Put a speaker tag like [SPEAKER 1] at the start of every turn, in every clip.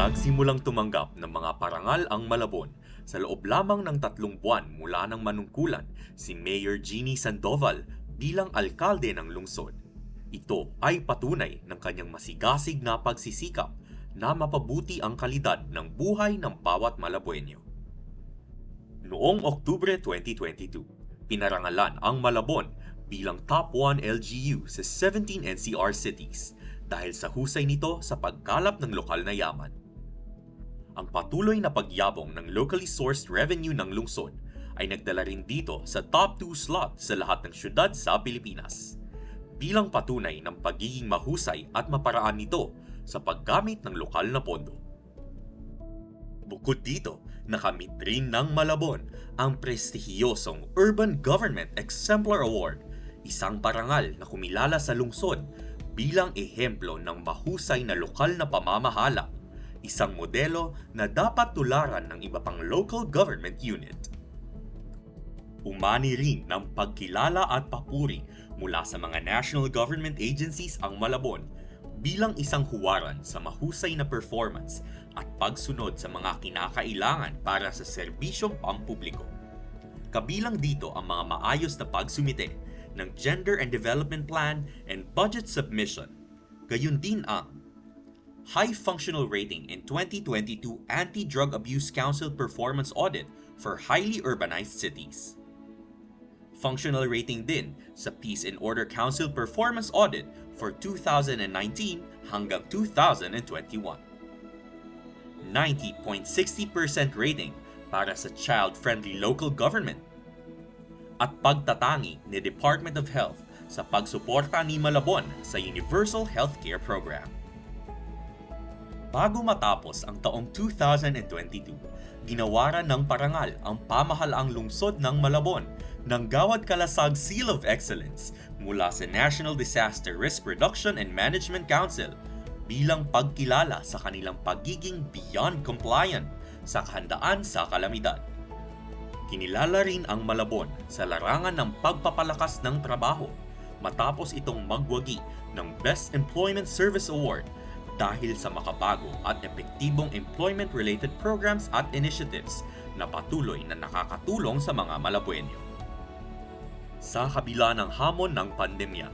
[SPEAKER 1] Nagsimulang tumanggap ng mga parangal ang Malabon sa loob lamang ng tatlong buwan mula ng manungkulan si Mayor Jeannie Sandoval bilang alkalde ng lungsod. Ito ay patunay ng kanyang masigasig na pagsisikap na mapabuti ang kalidad ng buhay ng bawat Malabuenyo. Noong Oktubre 2022, pinarangalan ang Malabon bilang top 1 LGU sa 17 NCR cities dahil sa husay nito sa pagkalap ng lokal na yaman. Ang patuloy na pagyabong ng locally sourced revenue ng lungsod ay nagdala rin dito sa top 2 slot sa lahat ng syudad sa Pilipinas. Bilang patunay ng pagiging mahusay at maparaan nito sa paggamit ng lokal na pondo. Bukod dito, nakamit rin ng Malabon ang prestihiyosong Urban Government Exemplar Award, isang parangal na kumilala sa lungsod bilang ehemplo ng mahusay na lokal na pamamahala, isang modelo na dapat tularan ng iba pang local government unit. Umani rin ng pagkilala at papuri mula sa mga national government agencies ang Malabon bilang isang huwaran sa mahusay na performance at pagsunod sa mga kinakailangan para sa serbisyong pampubliko. Kabilang dito ang mga maayos na pagsumite ng Gender and Development Plan and Budget Submission. Gayun din ang High Functional Rating in 2022 Anti-Drug Abuse Council Performance Audit for Highly Urbanized Cities. Functional rating din sa Peace and Order Council Performance Audit for 2019 hanggang 2021. 90.60% rating para sa child-friendly local government at pagtatangi ni Department of Health sa pagsuporta ni Malabon sa Universal Healthcare Program. Bago matapos ang taong 2022, ginawaran ng parangal ang pamahalaang lungsod ng Malabon ng Gawad Kalasag Seal of Excellence mula sa National Disaster Risk Reduction and Management Council bilang pagkilala sa kanilang pagiging beyond compliant sa kahandaan sa kalamidad. Kinilala rin ang Malabon sa larangan ng pagpapalakas ng trabaho matapos itong magwagi ng Best Employment Service Award dahil sa makabago at epektibong employment-related programs at initiatives na patuloy na nakakatulong sa mga Malabuenyo. Sa kabila ng hamon ng pandemya,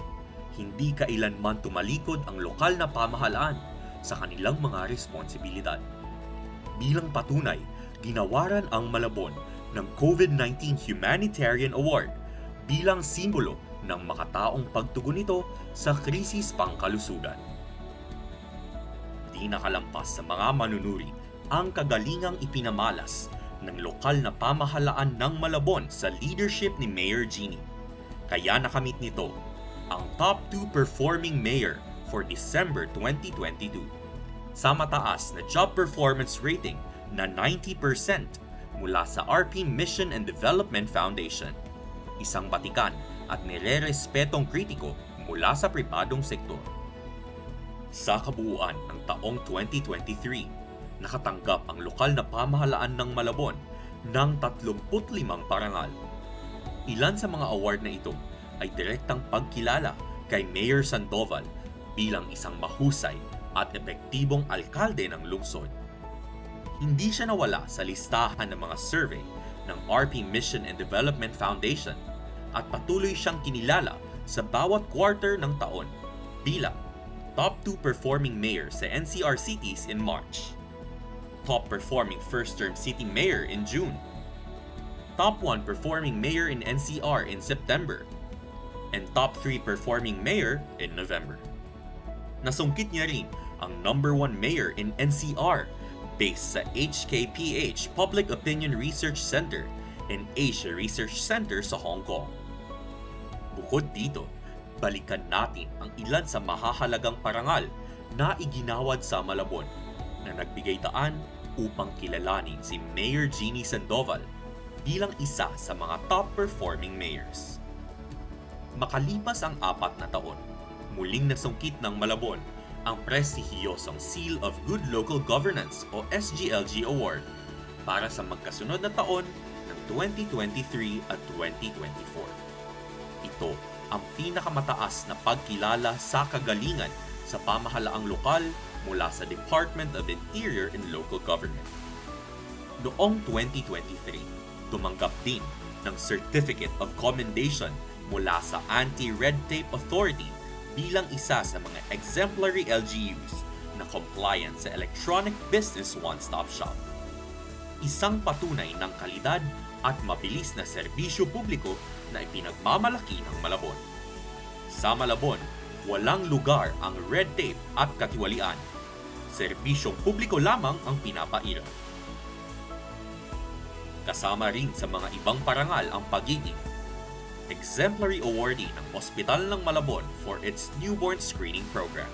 [SPEAKER 1] hindi kailanman tumalikod ang lokal na pamahalaan sa kanilang mga responsibilidad. Bilang patunay, ginawaran ang Malabon ng COVID-19 Humanitarian Award bilang simbolo ng makataong pagtugon nito sa krisis pangkalusugan. Di nakalampas sa mga manunuri ang kagalingang ipinamalas ng lokal na pamahalaan ng Malabon sa leadership ni Mayor Jeannie. Kaya nakamit nito ang top 2 performing mayor for December 2022 sa mataas na job performance rating na 90% mula sa RP Mission and Development Foundation. Isang batikan at nire-respetong kritiko mula sa pribadong sektor. Sa kabuuan ng taong 2023, nakatanggap ang lokal na pamahalaan ng Malabon ng 35 parangal. Ilan sa mga award na ito ay direktang pagkilala kay Mayor Sandoval bilang isang mahusay at epektibong alkalde ng lungsod. Hindi siya nawala sa listahan ng mga survey ng RP Mission and Development Foundation at patuloy siyang kinilala sa bawat quarter ng taon bilang top 2 performing mayor sa NCR cities in March, top performing first-term city mayor in June, top 1 performing mayor in NCR in September, and top 3 performing mayor in November. Nasungkit niya rin ang number 1 mayor in NCR based sa HKPH Public Opinion Research Center and Asia Research Center sa Hong Kong. Bukod dito, balikan natin ang ilan sa mahahalagang parangal na iginawad sa Malabon na nagbigay daan upang kilalanin si Mayor Jeannie Sandoval bilang isa sa mga top performing mayors. Makalipas ang apat na taon, muling nasungkit ng Malabon ang prestihiyosong Seal of Good Local Governance o SGLG Award para sa magkasunod na taon ng 2023 at 2024. Ito ang pinakamataas na pagkilala sa kagalingan sa pamahalaang lokal mula sa Department of Interior and Local Government. Noong 2023, tumanggap din ng Certificate of Commendation mula sa Anti-Red Tape Authority bilang isa sa mga exemplary LGUs na compliant sa Electronic Business One-Stop Shop. Isang patunay ng kalidad at mabilis na serbisyo publiko na ipinagmamalaki ng Malabon. Sa Malabon, walang lugar ang red tape at katiwalian. Serbisyong publiko lamang ang pinapaira. Kasama rin sa mga ibang parangal ang pagiging exemplary awardee ng Ospital ng Malabon for its newborn screening program.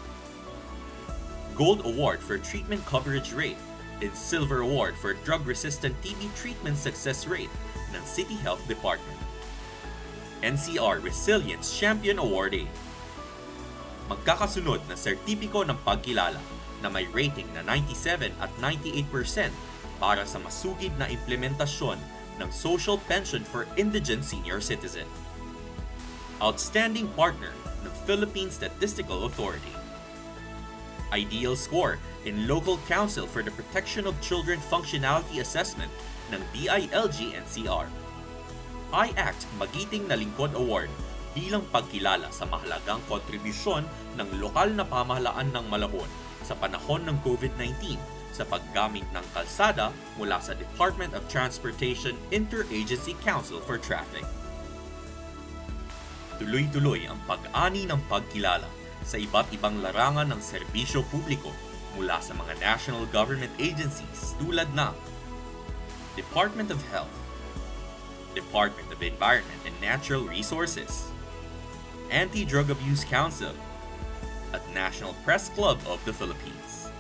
[SPEAKER 1] Gold Award for Treatment Coverage Rate and Silver Award for Drug-Resistant TB Treatment Success Rate ng City Health Department. NCR Resilience Champion Awardee. Magkakasunod na sertipiko ng pagkilala na may rating na 97 at 98% para sa masugid na implementasyon ng social pension for indigent senior citizen. Outstanding partner ng Philippine Statistical Authority. Ideal score in Local Council for the Protection of Children Functionality Assessment ng DILG NCR. I-ACT Magiting na Lingkod Award bilang pagkilala sa mahalagang kontribusyon ng lokal na pamahalaan ng Malabon sa panahon ng COVID-19 sa paggamit ng kalsada mula sa Department of Transportation Interagency Council for Traffic. Tuloy-tuloy ang pag-ani ng pagkilala sa iba't ibang larangan ng serbisyo publiko mula sa mga national government agencies tulad ng Department of Health, Department of Environment and Natural Resources, Anti-Drug Abuse Council, at National Press Club of the Philippines.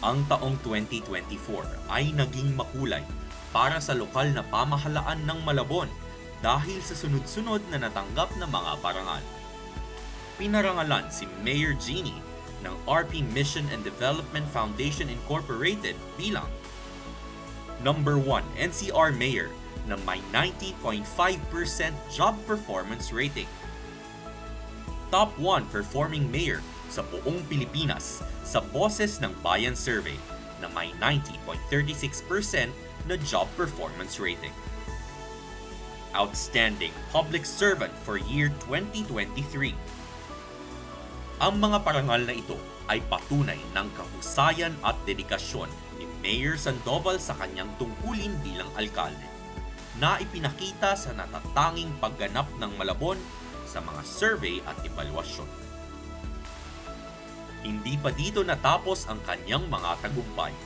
[SPEAKER 1] Ang taong 2024 ay naging makulay para sa lokal na pamahalaan ng Malabon dahil sa sunod-sunod na natanggap na mga parangal. Pinarangalan si Mayor Jeannie ng RP Mission and Development Foundation Incorporated bilang Number 1 NCR Mayor na may 90.5% job performance rating. Top 1 performing mayor sa buong Pilipinas sa Boses ng Bayan Survey na may 90.36% na job performance rating. Outstanding Public Servant for Year 2023. Ang mga parangal na ito ay patunay ng kahusayan at dedikasyon ni Mayor Sandoval sa kanyang tungkulin bilang alkalde na ipinakita sa natatanging pagganap ng Malabon sa mga survey at evaluasyon. Hindi pa dito natapos ang kanyang mga tagumpay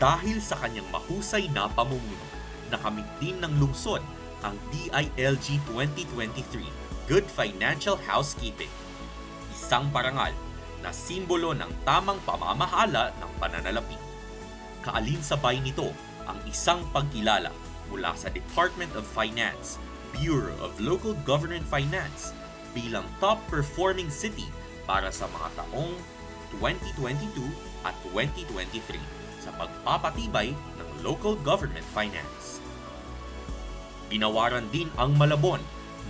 [SPEAKER 1] dahil sa kanyang mahusay na pamumuno nakamit din ng lungsod ang DILG 2023 Good Financial Housekeeping, isang parangal na simbolo ng tamang pamamahala ng pananalapi. Kaalinsabay nito ang isang pagkilala mula sa Department of Finance, Bureau of Local Government Finance bilang top performing city para sa mga taong 2022 at 2023 sa pagpapatibay ng local government finance. Binawaran din ang Malabon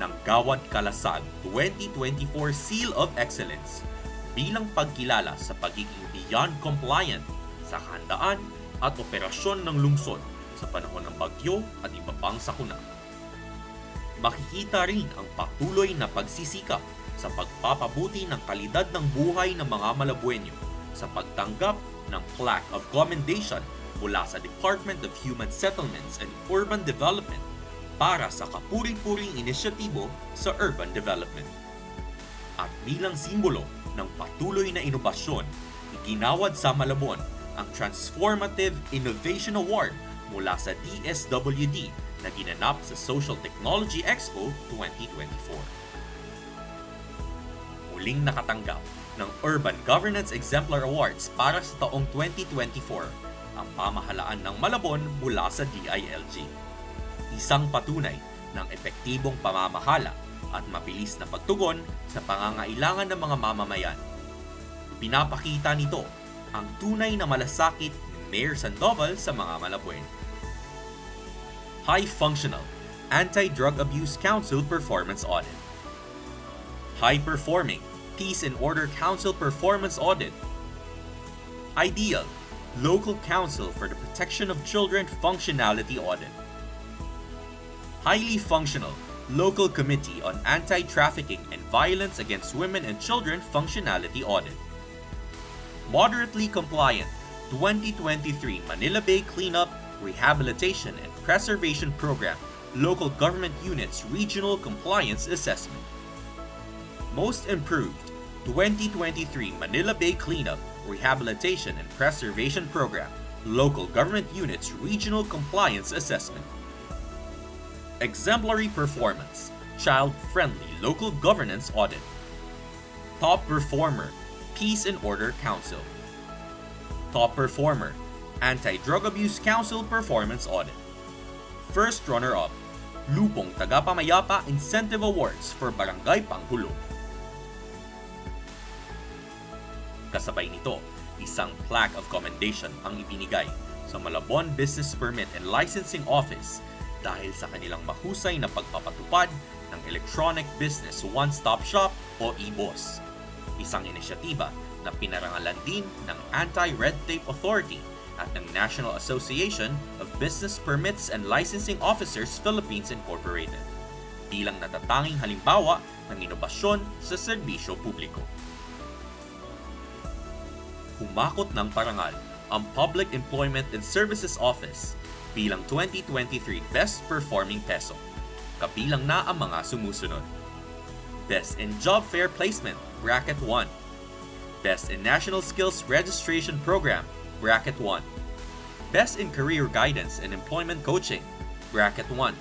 [SPEAKER 1] ng Gawad Kalasag 2024 Seal of Excellence bilang pagkilala sa pagiging beyond compliant sa handaan at operasyon ng lungsod sa panahon ng bagyo at iba pang sakuna. Makikita rin ang patuloy na pagsisikap sa pagpapabuti ng kalidad ng buhay ng mga Malabuenyo sa pagtanggap ng Plaque of Commendation mula sa Department of Human Settlements and Urban Development para sa kapuring-puring inisyatibo sa urban development. At bilang simbolo ng patuloy na inobasyon, iginawad sa Malabon ang Transformative Innovation Award mula sa DSWD na ginanap sa Social Technology Expo 2024. Muling nakatanggap ng Urban Governance Exemplar Awards para sa taong 2024 ang pamahalaan ng Malabon mula sa DILG. Isang patunay ng epektibong pamamahala at mabilis na pagtugon sa pangangailangan ng mga mamamayan. Pinapakita nito ang tunay na malasakit ni Mayor Sandoval sa mga Malabuen. High Functional Anti-Drug Abuse Council Performance Audit High Performing Peace and Order Council Performance Audit. Ideal, Local Council for the Protection of Children Functionality Audit. Highly Functional, Local Committee on Anti-Trafficking and Violence Against Women and Children Functionality Audit. Moderately Compliant, 2023 Manila Bay Cleanup, Rehabilitation and Preservation Program, Local Government Units Regional Compliance Assessment. Most Improved, 2023 Manila Bay Cleanup, Rehabilitation and Preservation Program, Local Government Units Regional Compliance Assessment. Exemplary Performance, Child Friendly Local Governance Audit. Top Performer, Peace and Order Council. Top Performer, Anti-Drug Abuse Council Performance Audit. First runner-up, Lupong Tagapamayapa Incentive Awards for Barangay Panghulog. Kasabay nito, isang plaque of commendation ang ibinigay sa Malabon Business Permit and Licensing Office dahil sa kanilang mahusay na pagpapatupad ng Electronic Business One-Stop Shop o EBOS. Isang inisyatiba na pinarangalan din ng Anti-Red Tape Authority at ng National Association of Business Permits and Licensing Officers Philippines Incorporated bilang natatanging halimbawa ng inobasyon sa serbisyo publiko. Humakot ng parangal ang Public Employment and Services Office bilang 2023 Best Performing Peso. Kabilang na ang mga sumusunod. Best in Job Fair Placement, Bracket 1. Best in National Skills Registration Program, Bracket 1. Best in Career Guidance and Employment Coaching, Bracket 1.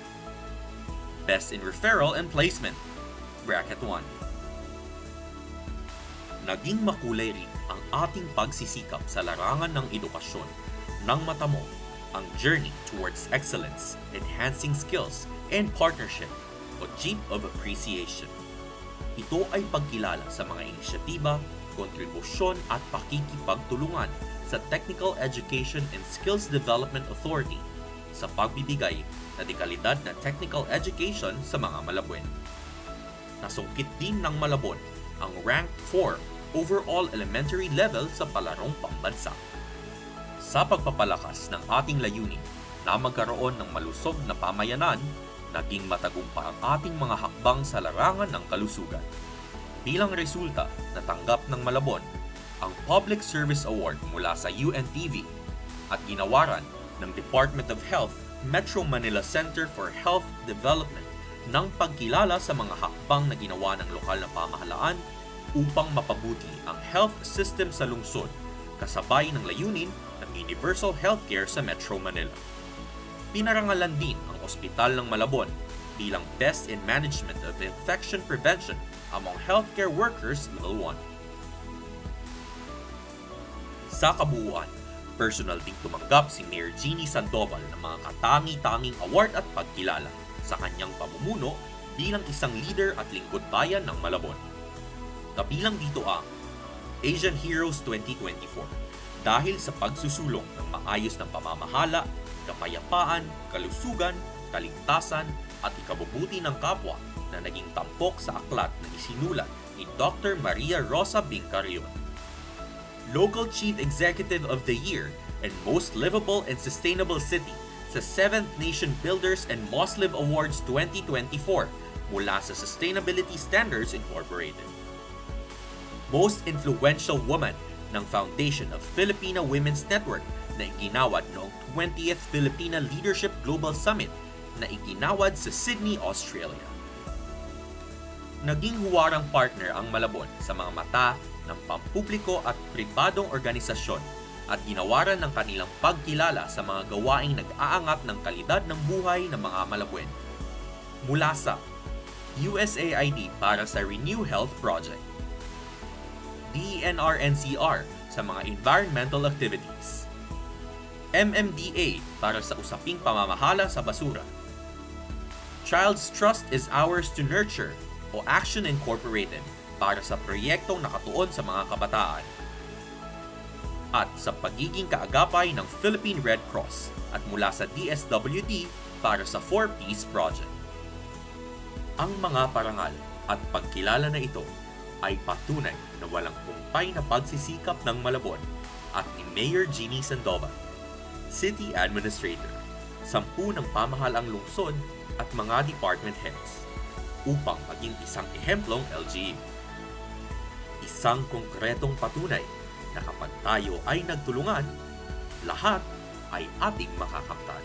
[SPEAKER 1] Best in Referral and Placement, Bracket 1. Naging makulay rin ang ating pagsisikap sa larangan ng edukasyon nang matamo ang Journey Towards Excellence, Enhancing Skills and Partnership o Jeep of Appreciation. Ito ay pagkilala sa mga inisyatiba, kontribusyon at pakikipagtulungan sa Technical Education and Skills Development Authority sa pagbibigay na dekalidad na technical education sa mga Malabon. Nasungkit din ng Malabon ang Rank 4 overall elementary level sa palarong pambansa. Sa pagpapalakas ng ating layunin na magkaroon ng malusog na pamayanan, naging matagumpa ang ating mga hakbang sa larangan ng kalusugan. Bilang resulta, natanggap ng Malabon ang Public Service Award mula sa UNTV at ginawaran ng Department of Health Metro Manila Center for Health Development ng pagkilala sa mga hakbang na ginawa ng lokal na pamahalaan upang mapabuti ang health system sa lungsod kasabay ng layunin ng universal healthcare sa Metro Manila. Pinarangalan din ang Ospital ng Malabon bilang Best in Management of Infection Prevention among Healthcare Workers Level 1. Sa kabuuan, personal ding tumanggap si Mayor Jeannie Sandoval ng mga katangi-tanging award at pagkilala sa kanyang pamumuno bilang isang leader at lingkod bayan ng Malabon. Kabilang dito ang Asian Heroes 2024 dahil sa pagsusulong ng maayos na pamamahala, kapayapaan, kalusugan, kaligtasan at ikabubuti ng kapwa na naging tampok sa aklat na isinulat ni Dr. Maria Rosa Bincarion. Local Chief Executive of the Year and Most Livable and Sustainable City sa 7th Nation Builders and Mosliv Awards 2024 mula sa Sustainability Standards Incorporated. Most Influential Woman ng Foundation of Filipina Women's Network na iginawad noong 20th Filipina Leadership Global Summit na iginawad sa Sydney, Australia. Naging huwarang partner ang Malabon sa mga mata ng pampubliko at pribadong organisasyon at ginawaran ng kanilang pagkilala sa mga gawaing nag-aangat ng kalidad ng buhay ng mga Malabuen. Mula sa USAID para sa Renew Health Project, DENR-NCR sa mga environmental activities, MMDA para sa usaping pamamahala sa basura, Child's Trust is Ours to Nurture o Action Incorporated para sa proyektong nakatuon sa mga kabataan. At sa pagiging kaagapay ng Philippine Red Cross at mula sa DSWD para sa 4 Peace Project. Ang mga parangal at pagkilala na ito ay patunay na walang kumpay na pagsisikap ng Malabon at ni Mayor Jeannie Sandoval, City Administrator, sampu ng pamahalaang lungsod at mga department heads upang maging isang ehemplong LGU. Isang konkretong patunay na kapag tayo ay nagtulungan, lahat ay ating makakamtan.